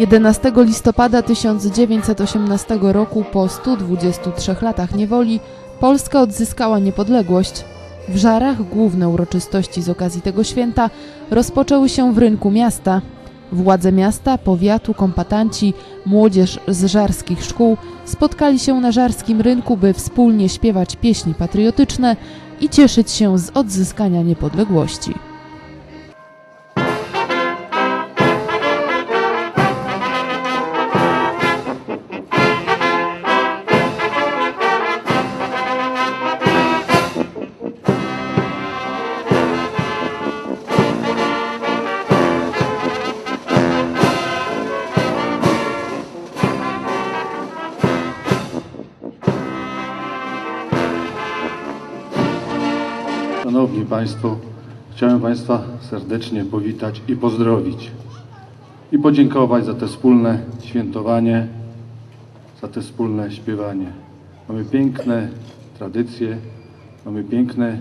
11 listopada 1918 roku po 123 latach niewoli Polska odzyskała niepodległość. W Żarach główne uroczystości z okazji tego święta rozpoczęły się w rynku miasta. Władze miasta, powiatu, kombatanci, młodzież z żarskich szkół spotkali się na żarskim rynku, by wspólnie śpiewać pieśni patriotyczne i cieszyć się z odzyskania niepodległości. Państwo, chciałem Państwa serdecznie powitać i pozdrowić. I podziękować za te wspólne świętowanie, za te wspólne śpiewanie. Mamy piękne tradycje, mamy piękne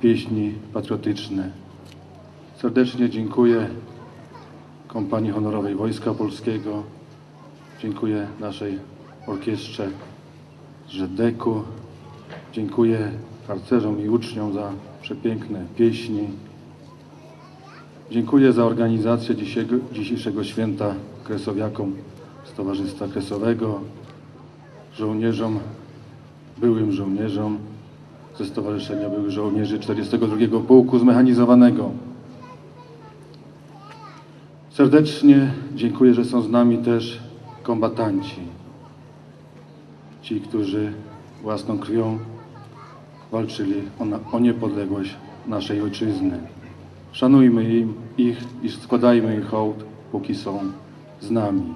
pieśni patriotyczne. Serdecznie dziękuję Kompanii Honorowej Wojska Polskiego, dziękuję naszej orkiestrze Żedeku, Dziękuję harcerzom i uczniom za przepiękne pieśni. Dziękuję za organizację dzisiejszego, święta kresowiakom z Towarzystwa Kresowego, żołnierzom, byłym żołnierzom ze Stowarzyszenia Byłych Żołnierzy 42 Pułku Zmechanizowanego. Serdecznie dziękuję, że są z nami też kombatanci. Ci, którzy własną krwią walczyli o, na, o niepodległość naszej ojczyzny. Szanujmy im, ich i składajmy im hołd, póki są z nami.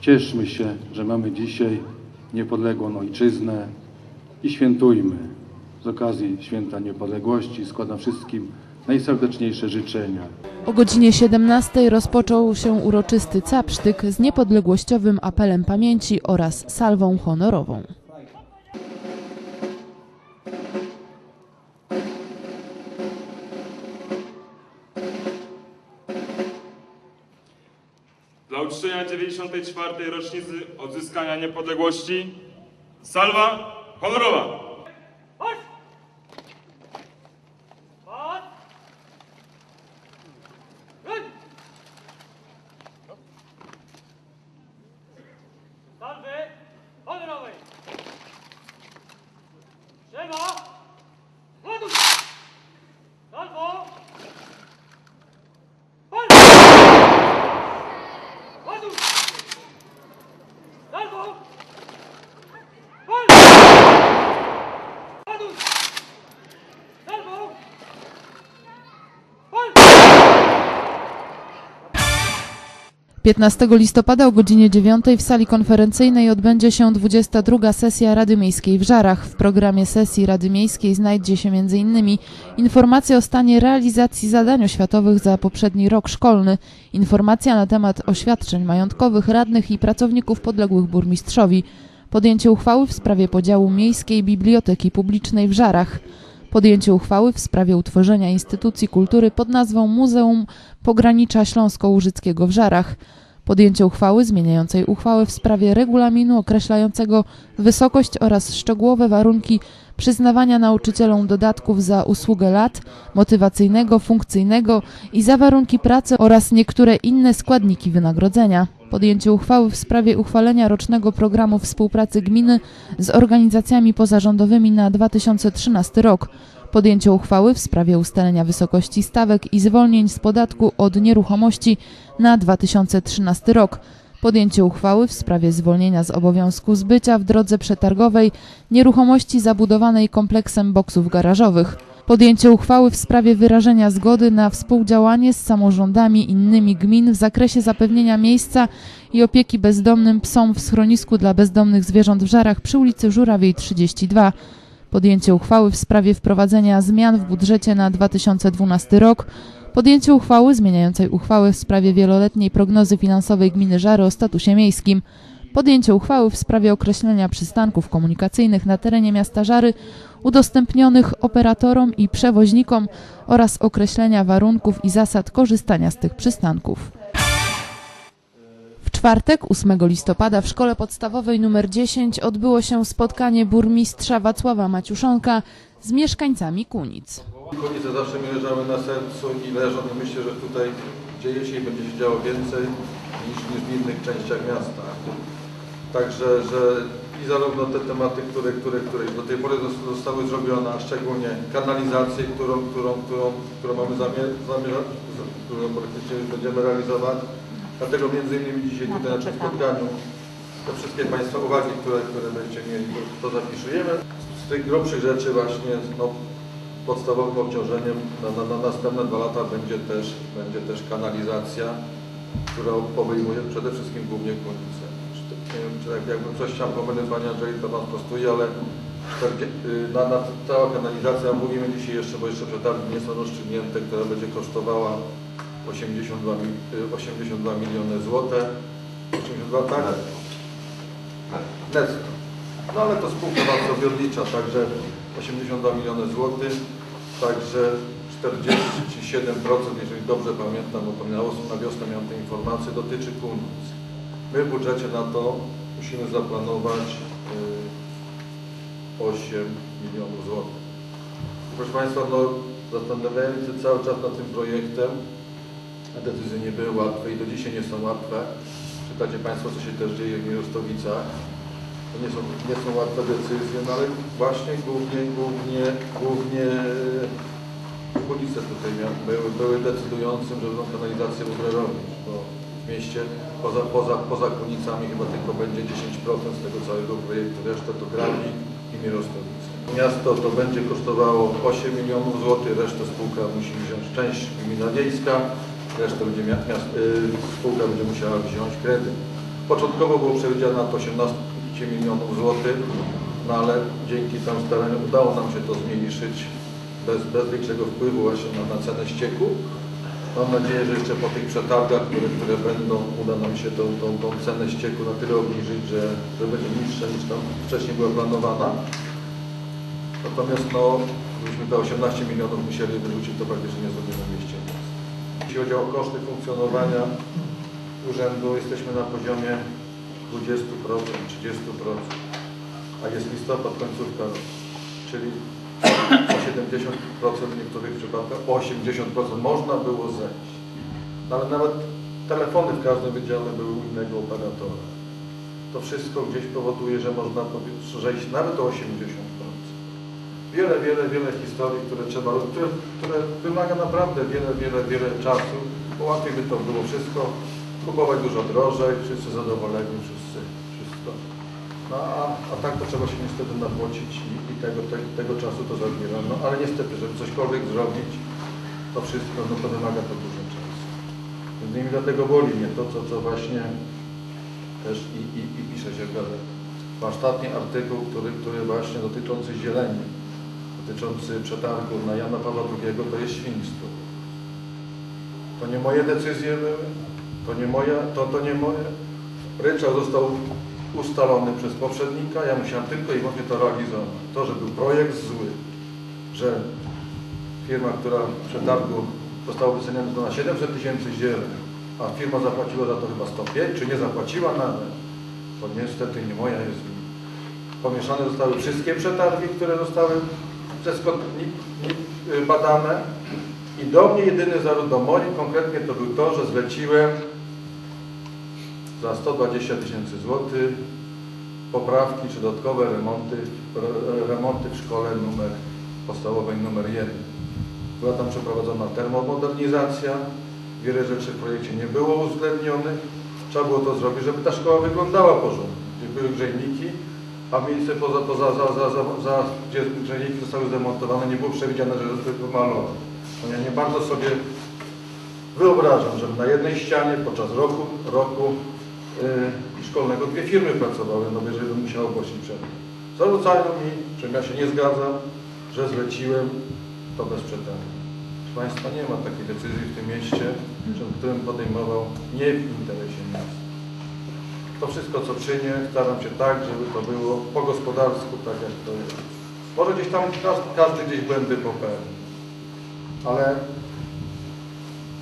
Cieszmy się, że mamy dzisiaj niepodległą ojczyznę i świętujmy. Z okazji Święta Niepodległości składam wszystkim najserdeczniejsze życzenia. O godzinie 17 rozpoczął się uroczysty capsztyk z niepodległościowym apelem pamięci oraz salwą honorową. Dla uczczenia 94. rocznicy odzyskania niepodległości salwa honorowa. 15 listopada o godzinie 9 w sali konferencyjnej odbędzie się 22 sesja Rady Miejskiej w Żarach. W programie sesji Rady Miejskiej znajdzie się m.in. informacja o stanie realizacji zadań oświatowych za poprzedni rok szkolny, informacja na temat oświadczeń majątkowych radnych i pracowników podległych burmistrzowi, podjęcie uchwały w sprawie podziału Miejskiej Biblioteki Publicznej w Żarach, podjęcie uchwały w sprawie utworzenia instytucji kultury pod nazwą Muzeum Pogranicza Śląsko-Łużyckiego w Żarach, podjęcie uchwały zmieniającej uchwałę w sprawie regulaminu określającego wysokość oraz szczegółowe warunki przyznawania nauczycielom dodatków za usługę lat, motywacyjnego, funkcyjnego i za warunki pracy oraz niektóre inne składniki wynagrodzenia. Podjęcie uchwały w sprawie uchwalenia rocznego programu współpracy gminy z organizacjami pozarządowymi na 2013 rok. Podjęcie uchwały w sprawie ustalenia wysokości stawek i zwolnień z podatku od nieruchomości na 2013 rok. Podjęcie uchwały w sprawie zwolnienia z obowiązku zbycia w drodze przetargowej nieruchomości zabudowanej kompleksem boksów garażowych. Podjęcie uchwały w sprawie wyrażenia zgody na współdziałanie z samorządami innymi gmin w zakresie zapewnienia miejsca i opieki bezdomnym psom w schronisku dla bezdomnych zwierząt w Żarach przy ulicy Żurawiej 32. Podjęcie uchwały w sprawie wprowadzenia zmian w budżecie na 2012 rok. Podjęcie uchwały zmieniającej uchwałę w sprawie wieloletniej prognozy finansowej gminy Żary o statusie miejskim. Podjęcie uchwały w sprawie określenia przystanków komunikacyjnych na terenie miasta Żary udostępnionych operatorom i przewoźnikom oraz określenia warunków i zasad korzystania z tych przystanków. czwartek, 8 listopada w szkole podstawowej nr 10 odbyło się spotkanie burmistrza Wacława Maciuszonka z mieszkańcami Kunic. Konice zawsze mi leżały na sercu i leżą i myślę, że tutaj dzieje się i będzie się działo więcej niż, niż w innych częściach miasta. Także, że i zarówno te tematy, które, które, które do tej pory zos- zostały zrobione, a szczególnie kanalizację, którą, którą, którą, którą mamy zamiar, zamiar którą praktycznie będziemy realizować. Dlatego między innymi dzisiaj tutaj na tym spotkaniu te wszystkie Państwa uwagi, które, które będziecie mieli, to, to zapisujemy. Z tych grubszych rzeczy właśnie no, podstawowym obciążeniem na, na, na następne dwa lata będzie też, będzie też kanalizacja, która obejmuje przede wszystkim głównie Kunice. Nie wiem, czy jak, jakbym coś chciał pomylić Panie Andrzej, to Pan prostuje, ale 40, y, na, na, cała kanalizacja, mówimy dzisiaj jeszcze, bo jeszcze przetargi nie są rozstrzygnięte, która będzie kosztowała 82, mi- y, 82 miliony złote. 82, tak? Netto. No ale to spółka bardzo biodnicza, także 82 miliony złotych, także 47%, jeżeli dobrze pamiętam, bo na wiosnę miałem te informacje, dotyczy Kunic. My w budżecie na to musimy zaplanować y, 8 milionów złotych. Proszę Państwa, no zastanawiając się cały czas nad tym projektem, decyzje nie były łatwe i do dzisiaj nie są łatwe. Czytacie Państwo, co się też dzieje w Mirostowicach. To nie są, nie są łatwe decyzje, no ale właśnie głównie, głównie, głównie e, ulice tutaj były, były decydującym, żeby tą kanalizację bo mieście poza, poza, poza Kunicami chyba tylko będzie 10% z tego całego projektu, resztę to Grabik i Mirostowice. Miasto to będzie kosztowało 8 milionów złotych, resztę spółka musi wziąć część gmina wiejska, resztę będzie mia- miast, y, spółka będzie musiała wziąć kredyt. Początkowo było przewidziane na to 18 milionów złotych, no ale dzięki tam staraniom udało nam się to zmniejszyć bez, bez większego wpływu właśnie na, na cenę ścieku. Mam nadzieję, że jeszcze po tych przetargach, które, które będą, uda nam się tą, tą, tą cenę ścieku na tyle obniżyć, że, że będzie niższa niż tam wcześniej była planowana. Natomiast no, gdybyśmy te 18 milionów musieli wyrzucić, to praktycznie nie zrobimy w mieście. Jeśli chodzi o koszty funkcjonowania urzędu, jesteśmy na poziomie 20%, 30%, a jest listopad, końcówka czyli o 70% w niektórych przypadkach, o 80% można było zejść. Ale nawet telefony w każdym wydziale były innego operatora. To wszystko gdzieś powoduje, że można zejść nawet o 80%. Wiele, wiele, wiele historii, które trzeba, które, które wymaga naprawdę wiele, wiele, wiele czasu, bo łatwiej by to było wszystko kupować dużo drożej, wszyscy zadowoleni, wszyscy. No a, a tak to trzeba się niestety napłacić i, i tego, te, tego czasu to zabiera. No ale niestety, żeby cośkolwiek zrobić, to wszystko, no to wymaga to dużo czasu. Między innymi dlatego boli mnie to, co, co właśnie też i, i, i pisze się w gazetach. Ostatni artykuł, który, który właśnie dotyczący zieleni, dotyczący przetargu na Jana Pawła II, to jest świństwo. To nie moje decyzje były, to nie moja, to, to nie moje. Ryczałt został ustalony przez poprzednika, ja musiałem tylko i wyłącznie to realizować. To, że był projekt zły, że firma, która w przetargu została wyceniona na 700 tysięcy zieleń, a firma zapłaciła za to chyba 105, czy nie zapłaciła nawet, to niestety nie moja jest wina. Pomieszane zostały wszystkie przetargi, które zostały przez y, badane i do mnie jedyny zarzut, do moich konkretnie to był to, że zleciłem za 120 tysięcy złotych poprawki czy dodatkowe remonty, re- remonty w szkole numer podstawowej numer 1. Była tam przeprowadzona termomodernizacja, wiele rzeczy w projekcie nie było uwzględnionych. Trzeba było to zrobić, żeby ta szkoła wyglądała porządnie. Gdzie były grzejniki, a miejsce poza, poza za, za, za, za, gdzie grzejniki zostały zdemontowane, nie było przewidziane, że zostały pomalowane. No ja nie bardzo sobie wyobrażam, żeby na jednej ścianie podczas roku, roku yy, szkolnego dwie firmy pracowały, no jeżeli bym musiał ogłosić przerwę. Zarzucają mi, czym ja się nie zgadzam, że zleciłem to bez przetargu. Proszę Państwa, nie ma takiej decyzji w tym mieście, że- którym podejmował nie w interesie miasta. To wszystko, co czynię, staram się tak, żeby to było po gospodarsku, tak jak to jest. Może gdzieś tam każdy, każdy gdzieś błędy popełni, ale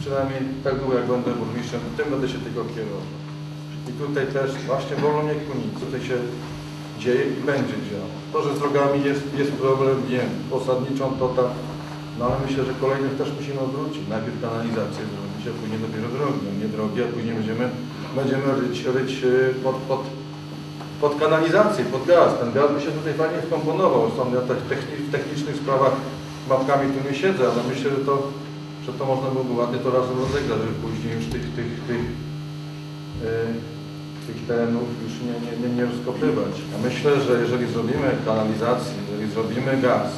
przynajmniej tak długo jak będę burmistrzem, tym będę się tylko kierował. I tutaj też właśnie wolno nie kłonić, tutaj się dzieje i będzie działo. To, że z drogami jest, jest problem, wiem, posadniczą to tam, no ale myślę, że kolejnych też musimy odwrócić. Najpierw kanalizację zrobić, a później dopiero drogi. No nie drogi, a później będziemy, będziemy ryć, ryć y, pod, pod, pod kanalizację, pod gaz. Ten gaz by się tutaj fajnie wkomponował. Zresztą ja tak w technicznych sprawach mapkami tu nie siedzę, ale myślę, że to, że to można byłoby ładnie to razem rozegrać, żeby później już tych, tych, tych, yy, tych terenów już nie, nie, nie, nie rozkopywać. Ja myślę, że jeżeli zrobimy kanalizację, jeżeli zrobimy gaz,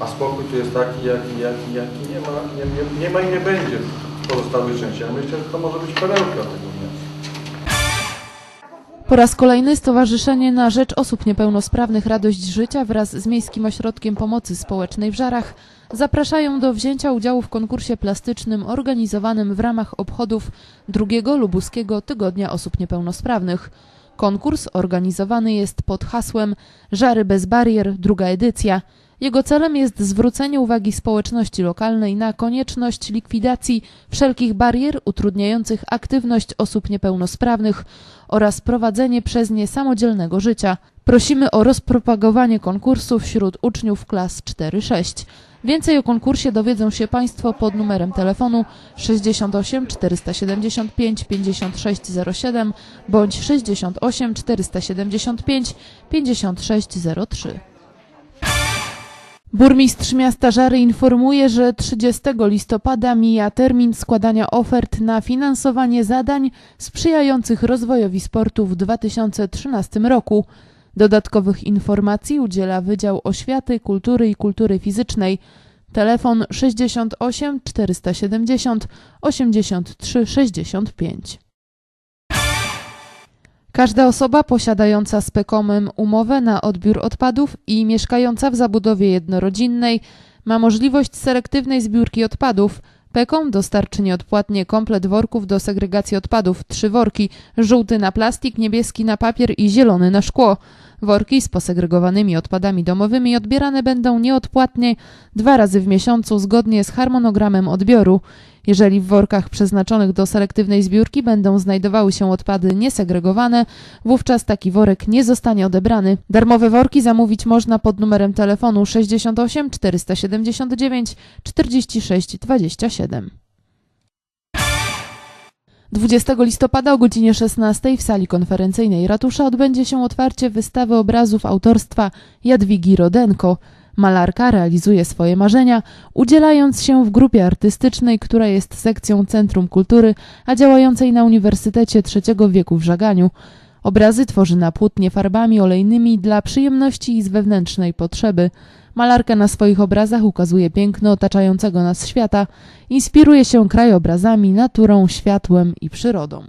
a spokój tu jest taki, jaki, jaki, jaki nie, ma, nie, nie, nie ma i nie będzie w pozostałych częściach. Ja myślę, że to może być perełka tego miasta. Po raz kolejny Stowarzyszenie na Rzecz Osób Niepełnosprawnych Radość Życia wraz z Miejskim Ośrodkiem Pomocy Społecznej w Żarach zapraszają do wzięcia udziału w konkursie plastycznym organizowanym w ramach obchodów drugiego lubuskiego Tygodnia Osób Niepełnosprawnych. Konkurs organizowany jest pod hasłem Żary bez barier, druga edycja. Jego celem jest zwrócenie uwagi społeczności lokalnej na konieczność likwidacji wszelkich barier utrudniających aktywność osób niepełnosprawnych oraz prowadzenie przez nie samodzielnego życia. Prosimy o rozpropagowanie konkursu wśród uczniów klas 4-6. Więcej o konkursie dowiedzą się Państwo pod numerem telefonu 68 475 5607 bądź 68 475 5603. Burmistrz miasta Żary informuje, że 30 listopada mija termin składania ofert na finansowanie zadań sprzyjających rozwojowi sportu w 2013 roku. Dodatkowych informacji udziela Wydział Oświaty, Kultury i Kultury Fizycznej. Telefon 68 470 83 65. Każda osoba posiadająca z Pekomem umowę na odbiór odpadów i mieszkająca w zabudowie jednorodzinnej ma możliwość selektywnej zbiórki odpadów. Pekom dostarczy nieodpłatnie komplet worków do segregacji odpadów, trzy worki, żółty na plastik, niebieski na papier i zielony na szkło. Worki z posegregowanymi odpadami domowymi odbierane będą nieodpłatnie dwa razy w miesiącu zgodnie z harmonogramem odbioru. Jeżeli w workach przeznaczonych do selektywnej zbiórki będą znajdowały się odpady niesegregowane, wówczas taki worek nie zostanie odebrany. Darmowe worki zamówić można pod numerem telefonu 68 479 46 27. 20 listopada o godzinie 16 w sali konferencyjnej ratusza odbędzie się otwarcie wystawy obrazów autorstwa Jadwigi Rodenko. Malarka realizuje swoje marzenia, udzielając się w grupie artystycznej, która jest sekcją Centrum Kultury, a działającej na Uniwersytecie Trzeciego Wieku w Żaganiu. Obrazy tworzy na płótnie farbami olejnymi dla przyjemności i z wewnętrznej potrzeby. Malarka na swoich obrazach ukazuje piękno otaczającego nas świata, inspiruje się krajobrazami, naturą, światłem i przyrodą.